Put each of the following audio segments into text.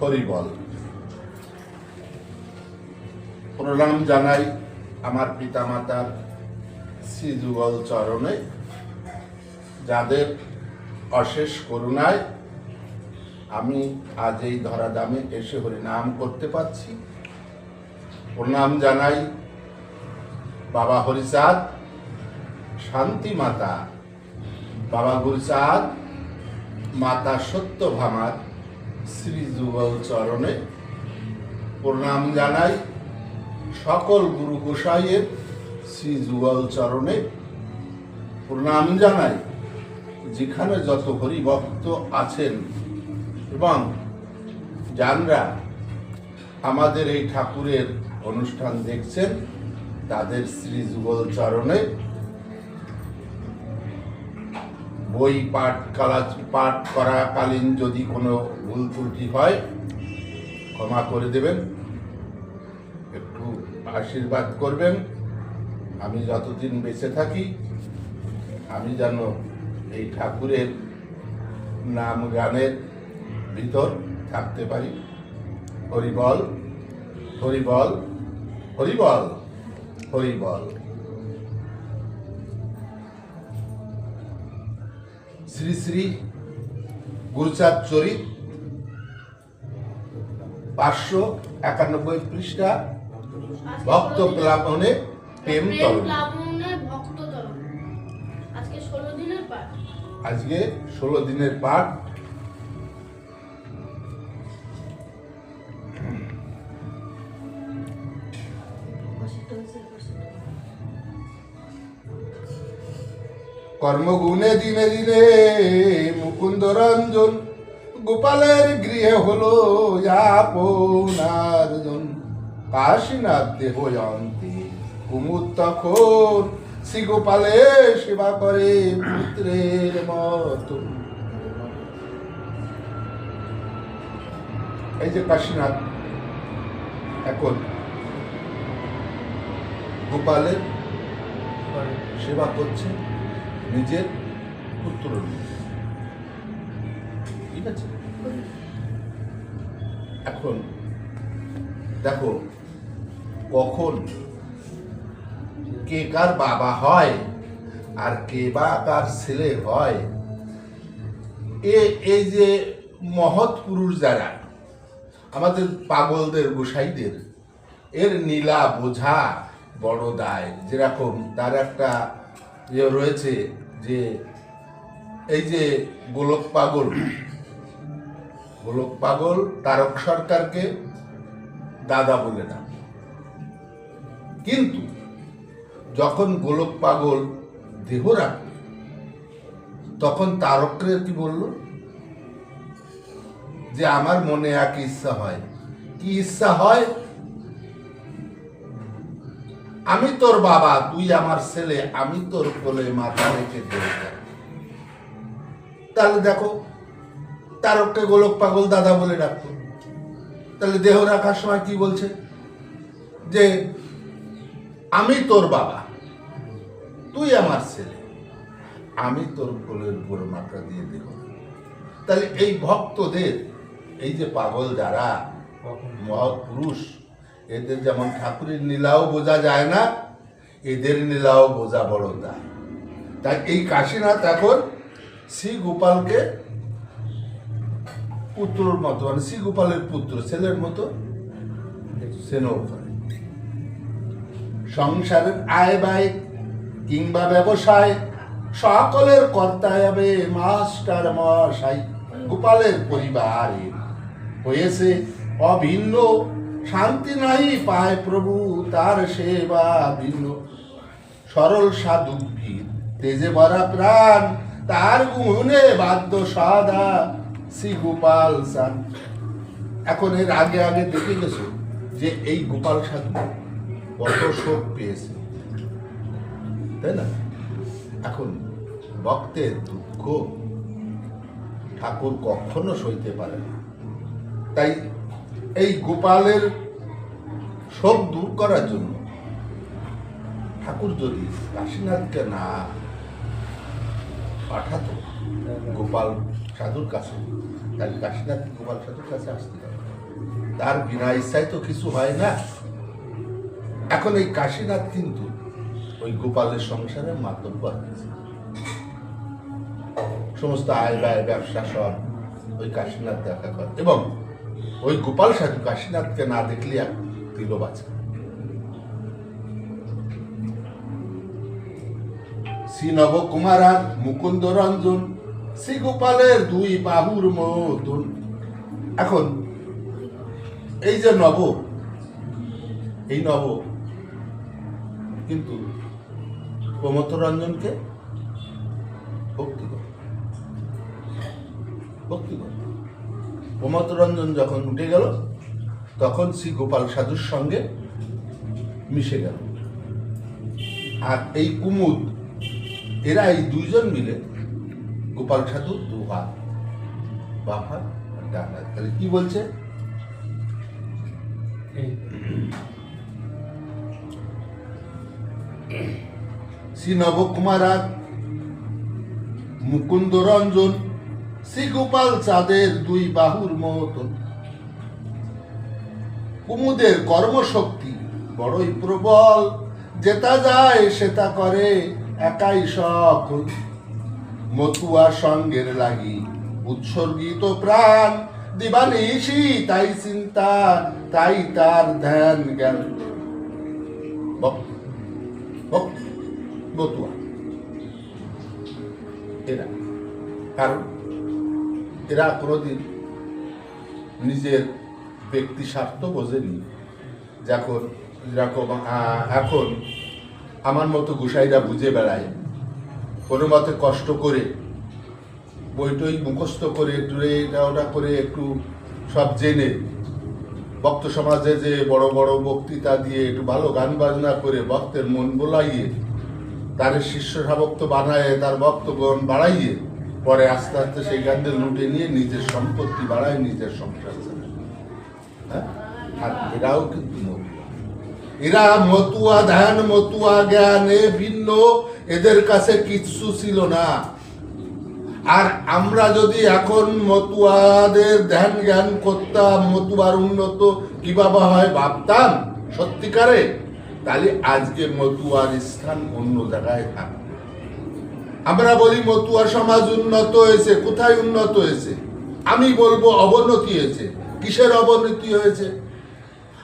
হরিবল প্রণাম জানাই আমার পিতামাতার শ্রীযুগল চরণে, যাদের অশেষ করুণায় আমি আজ এই ধরাধামে এসে হরিনাম করতে পারছি। প্রণাম জানাই বাবা হরিচাঁদ, শান্তি মাতা, বাবা গুরুচাঁদ, মাতা সত্যভামার শ্রী যুগল চরণে প্রণাম জানাই সকল গুরু গোসাইয়ের শ্রী যুগল চরণে প্রণাম জানাই যেখানে যত হরিভক্ত আছেন এবং যানরা আমাদের এই ঠাকুরের অনুষ্ঠান দেখছেন, তাদের শ্রী যুগল চরণে বই পাঠ করা পাঠ করাকালীন যদি কোনো ভুল ত্রুটি হয়, ক্ষমা করে দেবেন। একটু আশীর্বাদ করবেন। আমি যতদিন বেঁচে থাকি, আমি যেন এই ঠাকুরের নাম গানের ভিতর থাকতে পারি। হরিবল হরিবল হরিবল হরিবল। শ্রী শ্রী গুরুচাঁদ চরিত পাঁচশো একানব্বই পৃষ্ঠা ভক্ত প্লাবনে প্রেম তরণ আজকে ষোলো দিনের পাঠ। কর্মগুণে দিনে দিনে মুকুন্দ রঞ্জন গোপালের গৃহে হলো আপনার জন কাশীনাথ দেহয়ন্তী কুমুদ তখন শ্রী গোপালে সেবা করে পুত্রের মতো। এই যে কাশীনাথ এখন গোপালের সেবা করছে। নিজের পুত্র ঠিক আছে? এখন দেখো, কখন কে কার বাবা হয় আর কে বা কার ছেলে হয়, এ এই যে মহৎ পুরুষ যারা, আমাদের পাগলদের, গোসাইদের, এর নীলা বোঝা বড় দায়। যেরকম তার একটা ইয়ে রয়েছে যে, এই যে গোলক পাগল গোলক পাগল তারক সরকারকে দাদা বলে না কিন্তু যখন গোলক পাগল দেহ রাখবে তখন তারকরে কি বলল? যে আমার মনে এক ইচ্ছা হয়। কি ইচ্ছা হয়? আমি তোর বাবা, তুই আমার ছেলে, আমি তোর কোলে মাথা রেখে দেব। তাহলে দেখো, তারককে গোলক পাগল দাদা বলে ডাকতো। তাহলে দেহ রাখার সময় কি বলছে? যে, আমি তোর বাবা, তুই আমার ছেলে, আমি তোর কোলের উপর মাথা দিয়ে দেব। তাহলে এই ভক্তদের, এই যে পাগল যারা মহাপুরুষ এদের যেমন ঠাকুরের নীলাও বোঝা যায় না, এদের নীলাও বোঝা বড় দায় তাই এই কাশীনাথ এখন শ্রী গোপালকে পুত্রর মতো মানে শ্রী গোপালের পুত্র, ছেলের মতো সংসারের আয় ব্যয় কিংবা ব্যবসায় সকলের কর্তায় হবে মাস্টার মশাই। গোপালের পরিবার হয়েছে অভিন্ন শান্তি নাই পায় প্রভু তার সেবা ভিন্ন সরল সাধু তেজে ভরা প্রাণ, তার গুণে বাদ্য সদা শ্রী গোপাল সান এখন এর আগে আগে দেখে গেছো যে এই গোপাল সাধু কত শোক পেয়েছে। তাই না? এখন ভক্তের দুঃখ ঠাকুর কখনো সইতে পারে না। তাই এই গোপালের শোক দূর করার জন্য ঠাকুর যদি কাশীনাথকে না পাঠাতো, গোপাল সাধুর কাছে, তাহলে কাশীনাথ গোপাল সাধুর কাছে আসতে হবে তার বিনা ইচ্ছায় তো কিছু হয় না। এখন এই কাশীনাথ কিন্তু ওই গোপালের সংসারের মাধ্যম হয়েছে সমস্ত আয় ব্যয়, ব্যবসা সব ওই কাশীনাথ দেখা করে। এবং ওই গোপাল সাধু কাশীনাথকে না দেখলে এক তিল বাঁচে। শ্রী নবকুমার মুকুন্দ রঞ্জন শ্রী গোপালের দুই বাহুর মতন এখন, এই যে নব, এই নব কিন্তু প্রমথ রঞ্জনকে ভক্তি করে। ভক্তি করে। প্রমথ রঞ্জন যখন উঠে গেল, তখন শ্রী গোপাল সাধুর সঙ্গে মিশে গেল। আর এই কুমুদ, এরা এই দুইজন মিলে গোপাল সাধু দু হাত বাম হাত আর ডান। হাত তাহলে কি বলছে? শ্রী নবকুমার আর মুকুন্দ রঞ্জন শ্রী গোপাল চাঁদের দুই বাহুর মতন। কুমুদের কর্মশক্তি বড়ই প্রবল, যেটা যায় সেটা করে একাই সকল মতুয়া সঙ্গের লাগি উৎসর্গিত প্রাণ দিবানিশি তাই চিন্তা, তাই তার ধ্যান জ্ঞান। মতুয়া। এরা। কারণ এরা কোনোদিন নিজের ব্যক্তি স্বার্থ বোঝেনি। যখন যেরকম এখন আমার মতো গুসাইরা বুঝে বেড়ায়, কোনো মতে কষ্ট করে, বইটই মুখস্থ করে একটু এটা ওটা করে একটু সব জেনে, ভক্ত সমাজে যে বড় বড় বক্তৃতা দিয়ে একটু ভালো গান বাজনা করে ভক্তের মন বোলাইয়ে, তার শিষ্য সাবক্ত বানায়, তার ভক্তগণ বাড়াইয়ে পরে আস্তে আস্তে সেই গানদের লুটে নিয়ে নিজের সম্পত্তি বাড়ায়, নিজের সংসার চালায়। হ্যাঁ? আর এরাও কিন্তু এরা মতুয়া ধ্যান, মতুয়া জ্ঞানে ভিন্ন, এদের কাছে কিচ্ছু ছিল না। আর আমরা যদি এখন মতুয়াদের ধ্যান জ্ঞান করতাম, মতুয়ার উন্নত কীভাবে হয় ভাবতাম? সত্যিকারে? তাহলে আজকে মতুয়ার স্থান অন্য জায়গায় থাকত। আমরা বলি মতুয়া সমাজ উন্নত হয়েছে, কোথায় উন্নত হয়েছে? আমি বলব অবনতি হয়েছে। কিসের অবনতি হয়েছে?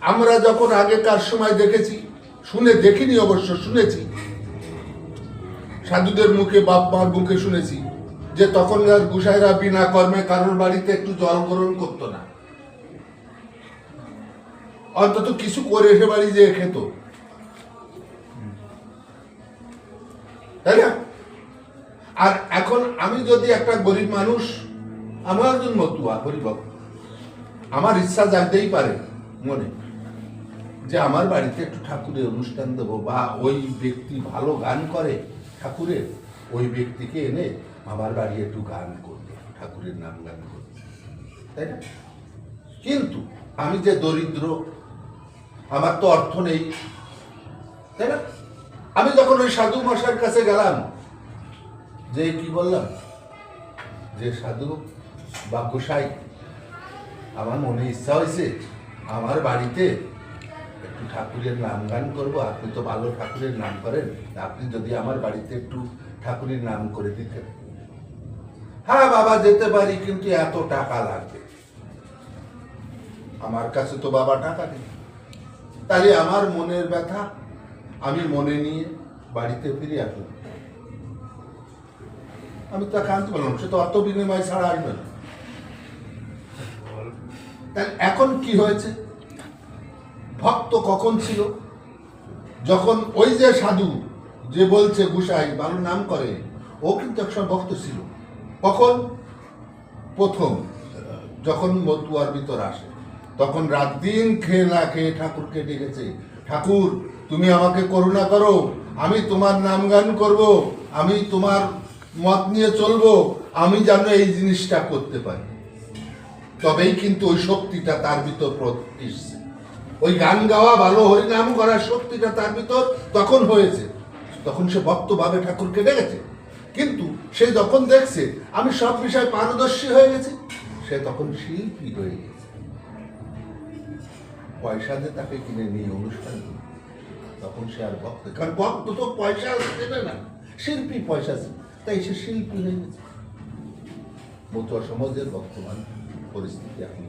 আমরা যখন আগেকার সময় দেখেছি, শুনে দেখিনি অবশ্য, শুনেছি। সাধুদের মুখে বাপ মার মুখে শুনেছি যে তখনকার গুসাইরা বিনা কর্মে কারোর বাড়িতে একটু জল গ্রহণ করতো না। অন্তত কিছু করে এসে বাড়ি যে খেত। তাই না? আর এখন আমি যদি একটা গরিব মানুষ, আমার একজন মতুয়া গরিব আমার ইচ্ছা জাগতেই পারে মনে। যে আমার বাড়িতে একটু ঠাকুরের অনুষ্ঠান দেবো বা ওই ব্যক্তি ভালো গান করে ঠাকুরের, ওই ব্যক্তিকে এনে আমার বাড়ি একটু গান করবে, ঠাকুরের নাম গান করবে। তাই না? কিন্তু আমি যে দরিদ্র, আমার তো অর্থ নেই। তাই না? আমি যখন ওই সাধু মশার কাছে গেলাম যে কি বললাম? যে সাধু বা গোসাই, আমার মনে ইচ্ছা হয়েছে আমার বাড়িতে একটু ঠাকুরের নাম গান করব। আপনি তো ভালো ঠাকুরের নাম করেন। আপনি যদি আমার বাড়িতে একটু ঠাকুরের নাম করে দিতেন। হ্যাঁ বাবা, যেতে পারি, কিন্তু এত টাকা লাগবে। আমার কাছে তো বাবা টাকা নেই। তাহলে আমার মনের ব্যথা, আমি মনে নিয়ে বাড়িতে ফিরে আসলাম আমি তো কাঁদতে পারলাম সে তো অর্থ বিনিময় ছাড়া আসবে না এখন কি হয়েছে? ভক্ত কখন ছিল? যখন ওই যে সাধু যে বলছে গুসাই ভালো নাম করে, ও কিন্তু একসময় ভক্ত ছিল। কখন? প্রথম, যখন মতুয়ার ভিতর আসে। তখন রাত দিন খেয়ে না খেয়ে ঠাকুরকে ডেকেছে, ঠাকুর, তুমি আমাকে করুণা করো, আমি তোমার নাম গান করব, আমি তোমার মত নিয়ে চলবো, আমি যেন এই জিনিসটা করতে পারি। তবেই কিন্তু ওই শক্তিটা তার ভিতর প্র- এসছে ওই গান গাওয়া ভালো হরিনাম করার শক্তিটা তার ভিতর তখন হয়েছে। তখন সে ভক্তভাবে ঠাকুরকে ডেকেছে। কিন্তু সে যখন দেখছে, আমি সব বিষয়ে পারদর্শী হয়ে গেছি, সে তখন শিল্পী হয়ে গেছে। পয়সা দিয়ে তাকে কিনে নিয়ে অনুষ্ঠান তখন সে আর ভক্ত কারণ ভক্ত তো পয়সা দেবে না, শিল্পী পয়সা দেবে। তাই সে শিল্পী হয়ে গেছে মতুয়া সমাজের বর্তমান পরিস্থিতি এখন।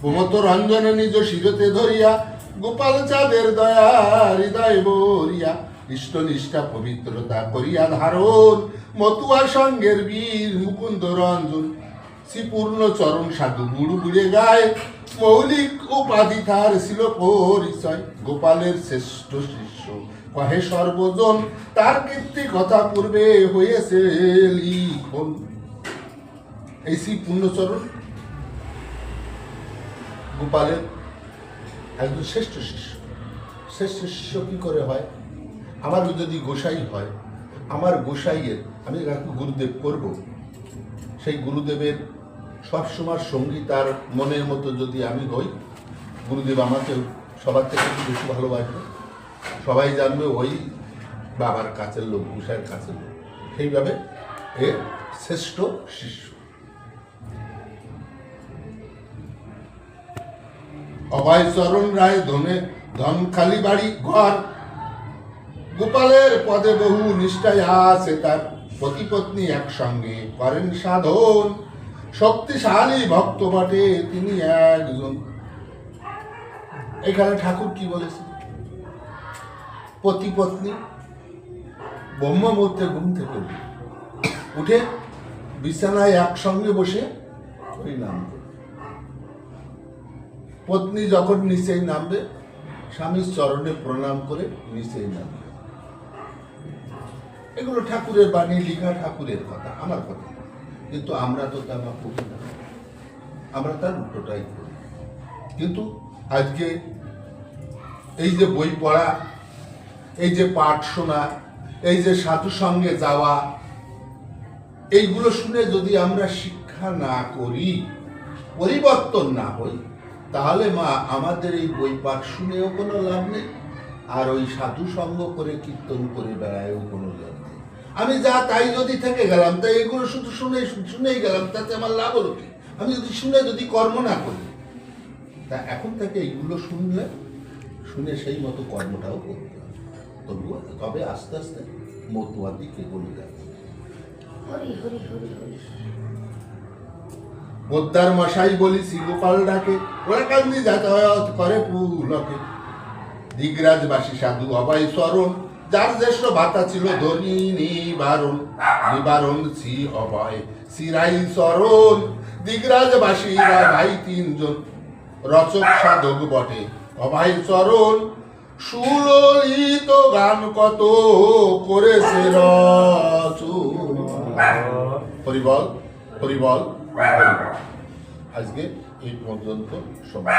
প্রমত রঞ্জন নিজ শিরতে ধরিয়া গোপাল চাঁদের দয়া হৃদয় বরিয়া ইষ্ট নিষ্ঠা পবিত্রতা করিয়া ধারণ মতুয়া সঙ্গের বীর মুকুন্দ রঞ্জন শ্রীপূর্ণ চরণ সাধু বুড়ু বুড়ে গায়। মৌলিক উপাধি তার ছিল পরিচয়, গোপালের শ্রেষ্ঠ শিষ্য। কহে সর্বজন, তার কীর্তি কথা পূর্বে হয়েছে, লিখন। এই শ্রী পূর্ণচরণ গোপালের একজন শ্রেষ্ঠ শিষ্য। শ্রেষ্ঠ শিষ্য কি করে হয়? আমার যদি গোসাই হয়, আমার গোসাইয়ের, আমি গুরুদেব করব, সেই গুরুদেবের সবসময় সঙ্গী তার মনের মতো যদি আমি হই, গুরুদেব আমাকে সবার থেকে বেশি ভালোবাসবে সবাই জানবে ওই বাবার কাছের লোক গোসাইয়ের কাছের লোক। সেইভাবে এ শ্রেষ্ঠ শিষ্য। অভয় চরণ রায় ধনে ধন খালি বাড়ি ঘর। গোপালের পদে বহু নিষ্ঠায় আছে তার পতি পত্নী একসঙ্গে করেন সাধন। শক্তিশালী ভক্ত বটে তিনি একজন। এখানে ঠাকুর কি বলেছে? পতি পত্নী ব্রহ্ম মুহূর্তে ঘুম থেকে উঠে। বিছানায় একসঙ্গে বসে ওই নাম পত্নী যখন নিচেই নামবে, স্বামীর চরণে প্রণাম করে নিচেই নামবে। এগুলো ঠাকুরের বাণী, লিখা ঠাকুরের কথা, আমার কথা। কিন্তু আমরা তো তা বা করি না। আমরা তার উল্টোটাই করি। কিন্তু আজকে এই যে বই পড়া, এই যে পাঠ শোনা, এই যে সাধু সঙ্গে যাওয়া, এইগুলো শুনে যদি আমরা শিক্ষা না করি, পরিবর্তন না হই, তাহলে মা, আমাদের এই বই পাঠ শুনেও কোনো লাভ নেই। আর ওই সাধু সঙ্গ করে কীর্তন করে বেড়ায়ও কোনো লাভ আমি যা তাই যদি থেকে গেলাম তাই এগুলো শুধু শুনে শুনেই গেলাম তাতে আমার লাভ হলো কি? আমি যদি শুনে যদি কর্ম না করি তা এখন থেকে এইগুলো শুনলে শুনে সেই মতো কর্মটাও করতে হবে। তবে আস্তে আস্তে মতুয়ার দিকে বলে হরি বোদ্দার মশাই বলি গোপাল ডাকে ওরা কান্দি যাতায়াত করে পুলকে। দিগরাজবাসী সাধু অবাই স্মরণ যার জ্যেষ্ঠ ভাতা ছিল ধনী নিবারণ নিবারণ শ্রী অভয় শ্রীরাই চরণ দিগরাজবাসীরা ভাই তিনজন, রচক, সাধক বটে। অভয় চরণ, সুললিত গান কত করেছে রচন। হরিবল হরিবল হরিবল। আজকে এই পর্যন্ত সময়